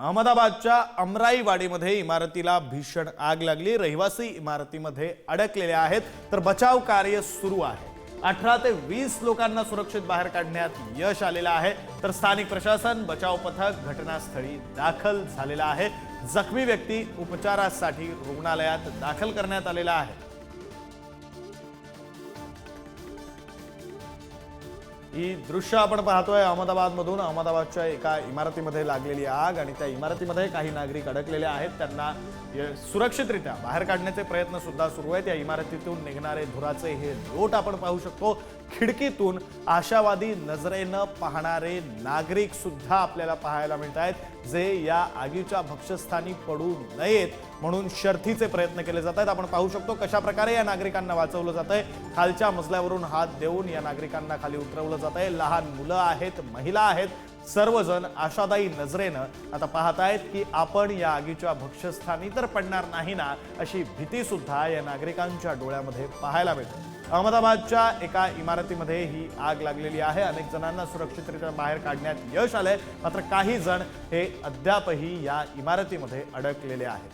अहमदाबादच्या अमराईवाडीमध्ये इमारतीला भीषण आग लागली. रहिवासी इमारतीमध्ये अडकलेले आहेत. तर बचाव कार्य सुरू आहे. अठरा ते वीस लोकांना सुरक्षित बाहेर काढण्यात यश आलेलं आहे. तर स्थानिक प्रशासन बचाव पथक घटनास्थळी दाखल झालेलं आहे. जखमी व्यक्ती उपचारासाठी रुग्णालयात दाखल करण्यात आलेला आहे. ही दृश्य आपण पाहतोय. अहमदाबादमधून अहमदाबादच्या एका इमारतीमध्ये लागलेली आग आणि त्या इमारतीमध्ये काही नागरिक अडकलेले आहेत. त्यांना सुरक्षितरित्या बाहेर काढण्याचे प्रयत्न सुद्धा सुरू आहेत. या इमारतीतून निघणारे धुराचे हे लोट आपण पाहू शकतो. खिडकीतून आशावादी नजरेनं पाहणारे नागरिक सुद्धा आपल्याला पाहायला मिळत आहेत जे या आगीच्या भक्षस्थानी पडू नयेत म्हणून शर्थीचे प्रयत्न केले जात आहेत. आपण पाहू शकतो कशा प्रकारे या नागरिकांना वाचवलं जात आहे खालच्या मजल्यावरून हात देऊन या नागरिकांना खाली उतरवलं जात आहे. लहान मुलं आहेत महिला आहेत सर्वजण आशादायी नजरेनं आता पाहतायत की आपण या आगीच्या भक्ष्यस्थानी तर पडणार नाही ना अशी भीती सुद्धा या नागरिकांच्या डोळ्यामध्ये पाहायला मिळते. अहमदाबादच्या एका इमारतीमध्ये ही आग लागलेली आहे. अनेक जणांना सुरक्षितरित्या बाहेर काढण्यात यश आलंय. मात्र काही जण हे अद्यापही या इमारतीमध्ये अडकलेले आहेत.